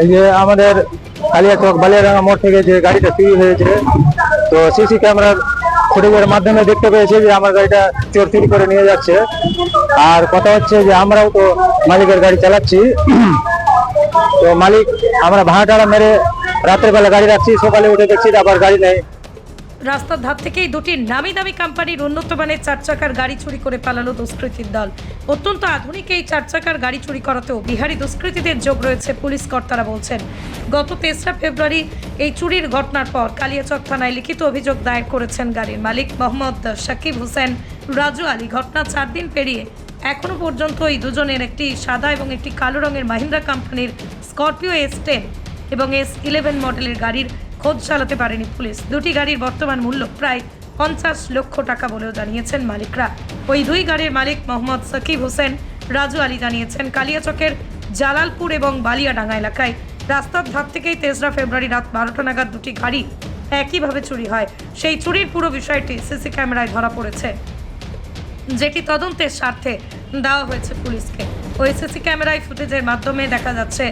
এই যে আমাদের কালিয়াচক বালিয়াডাঙ্গা মোড় থেকে যে গাড়িটা চুরি হয়েছে, তো সিসি ক্যামেরার ফুটেজের মাধ্যমে দেখতে পেয়েছি যে আমার গাড়িটা চোর চুরি করে নিয়ে যাচ্ছে। আর কথা হচ্ছে যে আমরাও তো মালিকের গাড়ি চালাচ্ছি। তো মালিক, আমরা ভাড়া টাড়া মেরে রাতের বেলা গাড়ি রাখছি, সকালে উঠে দেখছি আবার গাড়ি নেই। রাস্তার ধার থেকেই দুটি নামি দামি কোম্পানির উন্নত মানের চার চাকার গাড়ি চুরি করে পালালো দুষ্কৃতীর দল। অত্যন্ত আধুনিক এই চার চাকার গাড়ি চুরি করাতেও বিহারি দুষ্কৃতীদের যোগ রয়েছে পুলিশ কর্তারা বলছেন। গত তেসরা ফেব্রুয়ারি এই চুরির ঘটনার পর কালিয়াচক থানায় লিখিত অভিযোগ দায়ের করেছেন গাড়ির মালিক মোহাম্মদ সাকিব হোসেন, রাজু আলী। ঘটনা চার দিন পেরিয়ে এখনও পর্যন্ত এই দুজনের একটি সাদা এবং একটি কালো রঙের মাহিন্দ্রা কোম্পানির স্করপিও এস টেন এবং এস ইলেভেন মডেলের গাড়ির খোঁজ চালাতে পারেনি পুলিশ। দুটি গাড়ির বর্তমান মূল্য প্রায় পঞ্চাশ লক্ষ টাকা বলেও জানিয়েছেন মালিকরা। ওই দুই গাড়ির মালিক মোহাম্মদ সাকিব হোসেন, রাজু আলী জানিয়েছেন, কালিয়াচকের জালালপুর এবং বালিয়াডাঙ্গা এলাকায় রাস্তার ধার থেকেই তেসরা ফেব্রুয়ারি রাত বারোটা নাগাদ দুটি গাড়ি একইভাবে চুরি হয়। সেই চুরির পুরো বিষয়টি সিসি ক্যামেরায় ধরা পড়েছে, যেটি তদন্তের স্বার্থে দেওয়া হয়েছে পুলিশকে। ওই সিসি ক্যামেরায় ফুটেজের মাধ্যমে দেখা যাচ্ছে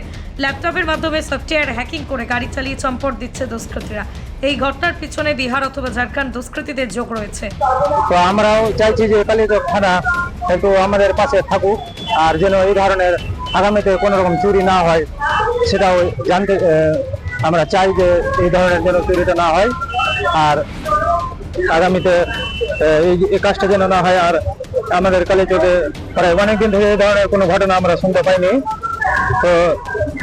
ল্যাপটপের মাধ্যমে সফটওয়্যার হ্যাকিং করে গাড়ি চালিয়ে চম্পট দিচ্ছে দুষ্কৃতীরা। এই ঘটনার পিছনে বিহার অথবা ঝাড়খণ্ড দুষ্কৃতীদের যোগ রয়েছে। তো আমরাও চাইছি যে কালিয়াচক থানা একটু আমাদের পাশে থাকুক, আর যেন এই ধরনের আগামীতে কোনো রকম চুরি না হয়, সেটাও জানতে আমরা চাই যে এই ধরনের যেন চুরিটা না হয়, আর আগামীতে এই কাজটা যেন না হয়, আর আমাদের কালিয়াচকে প্রায় অনেকদিন ধরে এই ধরনের কোনো ঘটনা আমরা শুনতে পাইনি। তো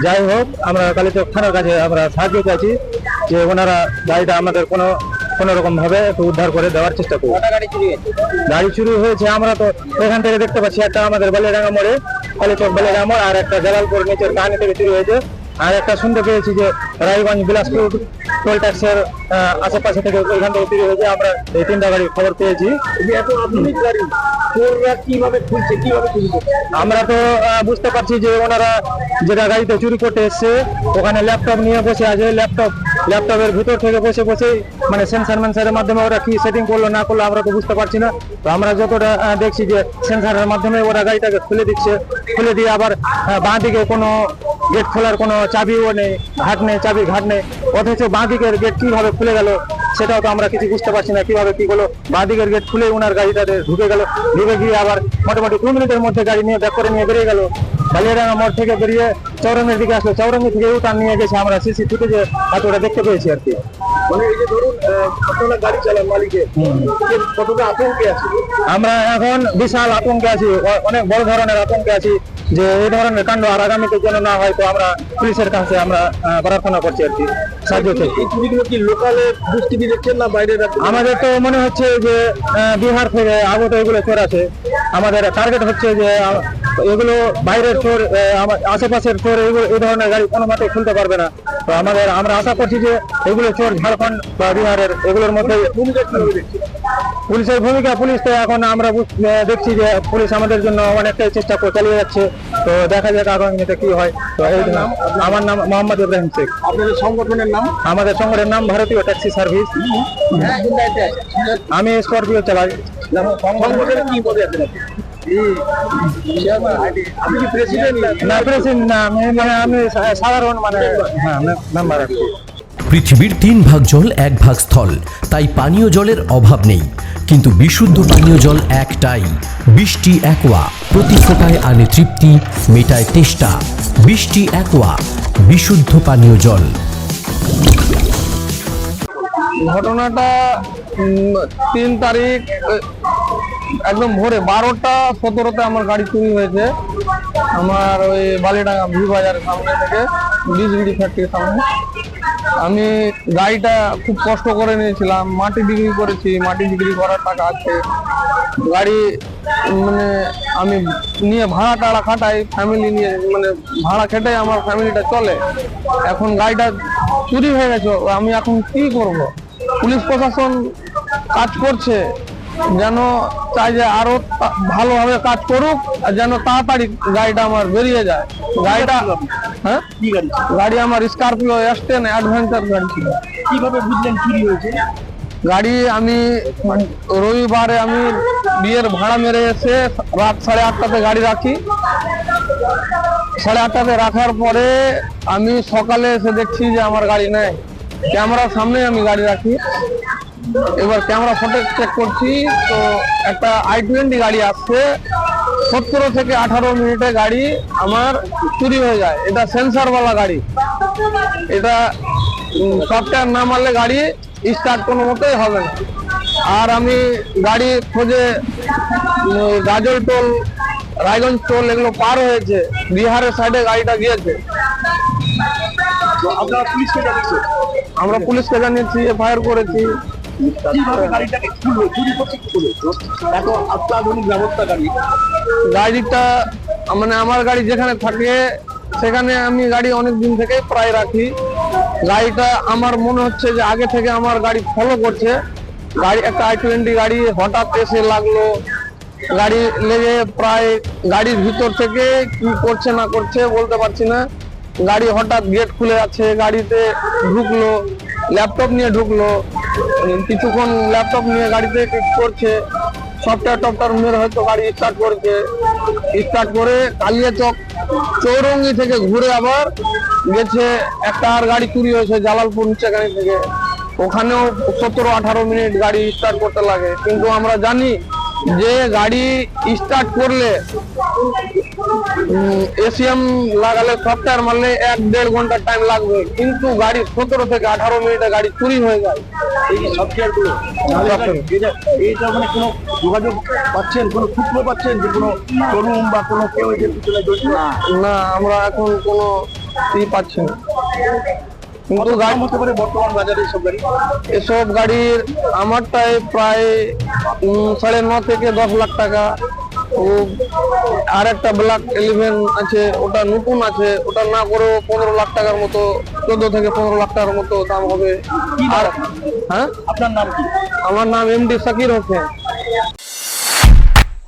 যাই হোক আমরা কালীচক থানার কাছে আমরা সাহায্য চাইছি যে ওনারা গাড়িটা আমাদের কোনো কোনো রকম ভাবে একটু উদ্ধার করে দেওয়ার চেষ্টা করব গাড়ি চুরি হয়েছে? গাড়ি শুরু হয়েছে আমরা তো এখান থেকে দেখতে পাচ্ছি একটা আমাদের বালিয়াডাঙ্গা মোড়ে কালীচক বালিয়াডাঙ্গা মোড় আর একটা জালালপুর নিচের কাহানি থেকে শুরু হয়েছে। আর একটা শুনতে পেয়েছি যে রায়গঞ্জ বিলাসপুর টোল ট্যাক্সের আশেপাশে থেকে ওইখান থেকে শুরু হয়েছে আমরা এই তিনটা গাড়ি খবর পেয়েছি। এত আধুনিক গাড়ি কীভাবে খুলছে কীভাবে আমরা তো বুঝতে পারছি যে ওনারা যেটা গাড়িতে চুরি করতে এসছে ওখানে ল্যাপটপ নিয়ে বসে আছে ল্যাপটপ ল্যাপটপের ভিতর থেকে বসে বসে মানে সেন্সার মেন্সারের মাধ্যমে ওরা কি সেটিং করল না করল আমরা তো বুঝতে পারছি না। তো আমরা যতটা দেখছি যে সেন্সারের মাধ্যমে ওরা গাড়িটাকে খুলে দিচ্ছে খুলে দিয়ে আবার বাঁ দিকে কোনো গেট খোলার কোনো চাবিও নেই ঘাট নেই চাবি ঘাট নেই। অথচ বাঁ দিকের গেট কীভাবে খুলে গেল সেটাও তো আমরা কিছু বুঝতে পারছি না। কীভাবে কি হলো? বাঁ দিকের গেট খুলে ওনার গাড়িটাতে ঢুকে গেল ঢুকে গিয়ে আবার মোটামুটি দু মিনিটের মধ্যে গাড়ি নিয়ে ব্যাক করে নিয়ে বেরিয়ে গেল। বালিয়াডাঙ্গা মোড় থেকে বেরিয়ে চৌরঙ্গের দিকে আসলো। চৌরঙ্গি থেকে উঠান নিয়ে গেছে আমরা সিসি ফুটেজে হাতটা দেখতে পেয়েছি আর কি। মানে এই যে ধরুন আপনারা গাড়ি চালান মালিকে? কতটা আতঙ্কে আছে? আমরা এখন বিশাল আতঙ্কে আছি অনেক বড় ধরনের আতঙ্কে আছি। যে এই ধরনের কাণ্ড আর আগামীতে যেন না হয় তো আমরা পুলিশের কাছে আমরা প্রার্থনা করছি আর কি সাহায্য চাই। এই চুরিগুলো কি লোকালে দুষ্কৃতি দেখছেন না বাইরে আমাদের তো মনে হচ্ছে যে বিহার থেকে আগত এগুলো চোর আছে। আমাদের টার্গেট হচ্ছে যে এগুলো বাইরের চোর আমার আশেপাশের চোর এগুলো এই ধরনের গাড়ি কোনো মতে খুলতে পারবে না। তো আমাদের আমরা আশা করছি যে এগুলো চোর ঝাড়খণ্ড বা বিহারের এগুলোর মধ্যে ভূমিকা পুলিশের ভূমিকা পুলিশ তো এখন আমরা দেখছি যে পুলিশ আমাদের জন্য অনেকটাই চেষ্টা করে চালিয়ে যাচ্ছে। তো দেখা যাক আগামীতে কি হয়। তো এই আমার নাম মোহাম্মদ ইব্রাহিম শেখ। আপনাদের সংগঠনের নাম? আমাদের সংগঠনের নাম ভারতীয় ট্যাক্সি সার্ভিস। আমি স্করপিও চালাই। না প্রেসিডেন্ট না আমি মানে আমি সাধারণ মানে হ্যাঁ মেম্বার আর কি। পৃথিবীর তিন ভাগ জল এক ভাগ স্থল। তাই পানীয় জলের অভাব নেই। কিন্তু বিশুদ্ধ পানীয় জল একটাই। বৃষ্টি একোয়া। প্রতি ফোটায় আনে তৃপ্তি, মেটায় তেষ্টা। বৃষ্টি একোয়া। বিশুদ্ধ পানীয় জল। ঘটনাটা তিন তারিখ একদম ভোরে বারোটা সতেরোতে আমার গাড়ি চুরি হয়েছে। আমার ওই বালিডাঙ্গা ভি বাজারের সামনে থেকে, বিশ বিড়ি ফ্যাক্টরির সামনে। আমি গাড়িটা খুব কষ্ট করে নিয়েছিলাম, মাটি বিক্রি করেছি, মাটি বিক্রি করার টাকা আছে। গাড়ি মানে আমি নিয়ে ভাড়া টাড়া খাটাই ফ্যামিলি নিয়ে মানে ভাড়া খেটাই আমার ফ্যামিলিটা চলে। এখন গাড়িটা চুরি হয়ে গেছে, আমি এখন কি করব? পুলিশ প্রশাসন কাজ করছে যেন চাই যে আরও ভালোভাবে কাজ করুক আর যেন তাড়াতাড়ি গাড়িটা আমার বেরিয়ে যায়। গাড়িটা হ্যাঁ? গাড়ি? আমার স্করপিও এস টেন অ্যাডভেঞ্চার গাড়ি ছিল। কীভাবে বুঝলেন চুরি হয়েছে? গাড়ি আমি মানে রবিবারে আমি বিয়ের ভাড়া মেরে এসে রাত সাড়ে আটটাতে গাড়ি রাখি। সাড়ে আটটাতে রাখার পরে আমি সকালে এসে দেখছি যে আমার গাড়ি নেই। ক্যামেরার সামনে আমি গাড়ি রাখি। এবার ক্যামেরা ফটো চেক করছি তো একটা আই টোয়েন্টি গাড়ি আসছে। সতেরো থেকে আঠারো মিনিটে গাড়ি আমার চুরি হয়ে যায়। এটা সেন্সার বালা গাড়ি। এটা সফটওয়্যার না মারলে গাড়ি স্টার্ট কোনো মতেই হবে না। আর আমি গাড়ি খোঁজে গাজল টোল রায়গঞ্জ টোল এগুলো পার হয়েছে। বিহারের সাইডে গাড়িটা গিয়েছে। আমরা পুলিশকে জানিয়েছি এফআইআর করেছি। অত্যাধুনিক ব্যবস্থা গাড়ি। গাড়িটা মানে আমার গাড়ি যেখানে থাকে, সেখানে আমি গাড়ি অনেক দিন থেকে প্রায় রাখি। গাড়িটা আমার মনে হচ্ছে যে আগে থেকে আমার গাড়ি ফলো করছে। গাড়ি, একটা আই টোয়েন্টি গাড়ি হঠাৎ এসে লাগল। গাড়ি লেগে প্রায় গাড়ির ভিতর থেকে কি করছে না করছে বলতে পারছি না। গাড়ি হঠাৎ গেট খুলে আছে গাড়িতে ঢুকলো ল্যাপটপ নিয়ে ঢুকলো। কিছুক্ষণ ল্যাপটপ নিয়ে গাড়িতে করছে। সফটওয়্যার টফটার মেরে হয়তো গাড়ি স্টার্ট করছে। স্টার্ট করে কালিয়া চক চৌরঙ্গি থেকে ঘুরে আবার গেছে একটা আর গাড়ি চুরি হয়েছে জালালপুর নিচেখানি থেকে। ওখানেও সতেরো আঠারো মিনিট গাড়ি স্টার্ট করতে লাগে। কিন্তু আমরা জানি যে গাড়ি স্টার্ট করলে এসিএম লাগালে সফটওয়্যার মারলে এক দেড় ঘণ্টা টাইম লাগবে। কিন্তু গাড়ি সতেরো থেকে আঠারো মিনিটে গাড়ি চুরি হয়ে যায়। এই এইটা মানে কোনো যোগাযোগ পাচ্ছেন কোনো সূত্র পাচ্ছেন যে কোনো শোরুম বা কোনো কেউ না আমরা এখন কোনো ই পাচ্ছি না। কিন্তু গাড়ি হতে পারে বর্তমান বাজারে সব গাড়ি। এসব গাড়ির আমারটাই প্রায় সাড়ে ন থেকে দশ লাখ টাকা। ও আর একটা ব্ল্যাক ইলেভেন আছে ওটা নতুন আছে ওটা না করেও পনেরো লাখ টাকার মতো চোদ্দ থেকে পনেরো লাখ টাকার মতো দাম হবে। আর হ্যাঁ? আপনার নাম কি? আমার নাম এমডি সাকির হোসেন।